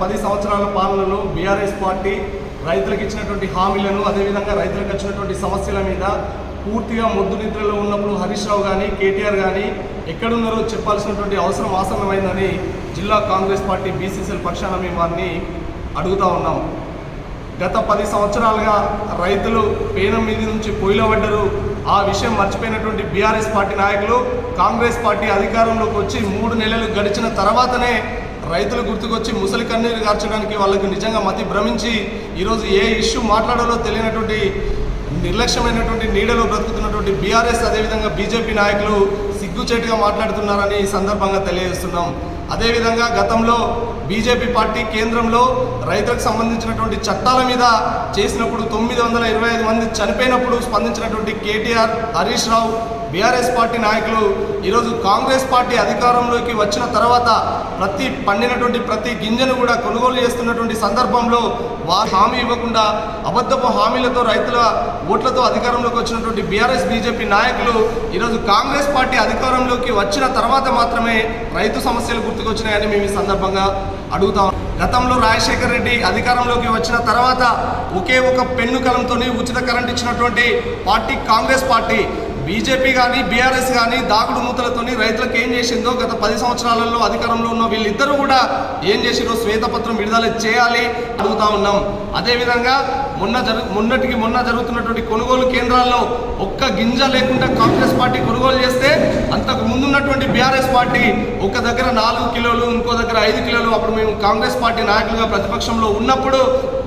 పది సంవత్సరాల పాలనలో బీఆర్ఎస్ పార్టీ రైతులకు ఇచ్చినటువంటి హామీలను అదేవిధంగా రైతులకు వచ్చినటువంటి సమస్యల మీద పూర్తిగా మొద్దు నిద్రలో ఉన్నప్పుడు హరీష్ రావు కానీ కేటీఆర్ కానీ ఎక్కడున్నారో చెప్పాల్సినటువంటి అవసరం ఆసన్నమైందని జిల్లా కాంగ్రెస్ పార్టీ బీసీసీల పక్షాన మేము వారిని అడుగుతా ఉన్నాం. గత పది సంవత్సరాలుగా రైతులు పేనం మీద నుంచి పొయ్యిలబడ్డరు ఆ విషయం మర్చిపోయినటువంటి బీఆర్ఎస్ పార్టీ నాయకులు కాంగ్రెస్ పార్టీ అధికారంలోకి వచ్చి మూడు నెలలు గడిచిన తర్వాతనే రైతులు గుర్తుకొచ్చి ముసలి కన్నీరు గార్చడానికి వాళ్ళకు నిజంగా మతి భ్రమించి ఈరోజు ఏ ఇష్యూ మాట్లాడాలో తెలియనటువంటి నిర్లక్ష్యమైనటువంటి నీడలో బ్రతుకుతున్నటువంటి బీఆర్ఎస్ అదేవిధంగా బీజేపీ నాయకులు సిగ్గుచేటుగా మాట్లాడుతున్నారని ఈ సందర్భంగా తెలియజేస్తున్నాం. అదేవిధంగా గతంలో బీజేపీ పార్టీ కేంద్రంలో రైతులకు సంబంధించినటువంటి చట్టాల మీద చేసినప్పుడు తొమ్మిది వందల ఇరవై ఐదు మంది చనిపోయినప్పుడు స్పందించినటువంటి KTR Harish Rao BRS party నాయకులు ఈరోజు కాంగ్రెస్ పార్టీ అధికారంలోకి వచ్చిన తర్వాత ప్రతి పండినటువంటి ప్రతి గింజను కూడా కొనుగోలు చేస్తున్నటువంటి సందర్భంలో వారు హామీ ఇవ్వకుండా అబద్ధపు హామీలతో రైతుల ఓట్లతో అధికారంలోకి వచ్చినటువంటి బీఆర్ఎస్ బీజేపీ నాయకులు ఈరోజు కాంగ్రెస్ పార్టీ అధికారంలోకి వచ్చిన తర్వాత మాత్రమే రైతు సమస్యలు గుర్తుకొచ్చినాయని మేము ఈ సందర్భంగా అడుగుతాం గతంలో రాజశేఖర రెడ్డి అధికారంలోకి వచ్చిన తర్వాత ఒకే ఒక పెన్ను కలంతో ఉచిత కరెంట్ ఇచ్చినటువంటి పార్టీ కాంగ్రెస్ పార్టీ. బీజేపీ కానీ బీఆర్ఎస్ కానీ దాగుడు మూతలతోని రైతులకు ఏం చేసిందో గత పది సంవత్సరాలలో అధికారంలో ఉన్న వీళ్ళిద్దరూ కూడా ఏం చేసిందో శ్వేతపత్రం విడుదల చేయాలి అడుగుతా ఉన్నాం. అదేవిధంగా మొన్న జరు మొన్నటికి మొన్న జరుగుతున్నటువంటి కొనుగోలు కేంద్రాల్లో ఒక్క గింజ లేకుండా కాంగ్రెస్ పార్టీ కొనుగోలు చేస్తే అంతకు ముందున్నటువంటి బీఆర్ఎస్ పార్టీ ఒక దగ్గర నాలుగు కిలోలు ఇంకో దగ్గర ఐదు కిలోలు అప్పుడు మేము కాంగ్రెస్ పార్టీ నాయకులుగా ప్రతిపక్షంలో ఉన్నప్పుడు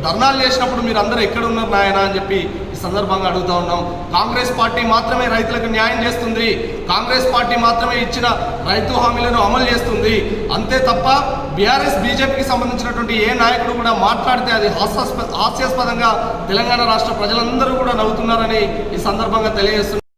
ధర్నాలు చేసినప్పుడు మీరు అందరూ ఎక్కడ ఉన్నారు నాయన అని చెప్పి ఈ సందర్భంగా అడుగుతా ఉన్నాం. కాంగ్రెస్ పార్టీ మాత్రమే రైతులకు న్యాయం చేస్తుంది. కాంగ్రెస్ పార్టీ మాత్రమే ఇచ్చిన రైతు హామీలను అమలు చేస్తుంది. అంతే తప్ప బీఆర్ఎస్ బీజేపీకి సంబంధించినటువంటి ఏ నాయకుడు కూడా మాట్లాడితే అది హాస్యాస్పద హాస్యాస్పదంగా తెలంగాణ రాష్ట్ర ప్రజలందరూ కూడా నవ్వుతున్నారని ఈ సందర్భంగా తెలియజేస్తున్నారు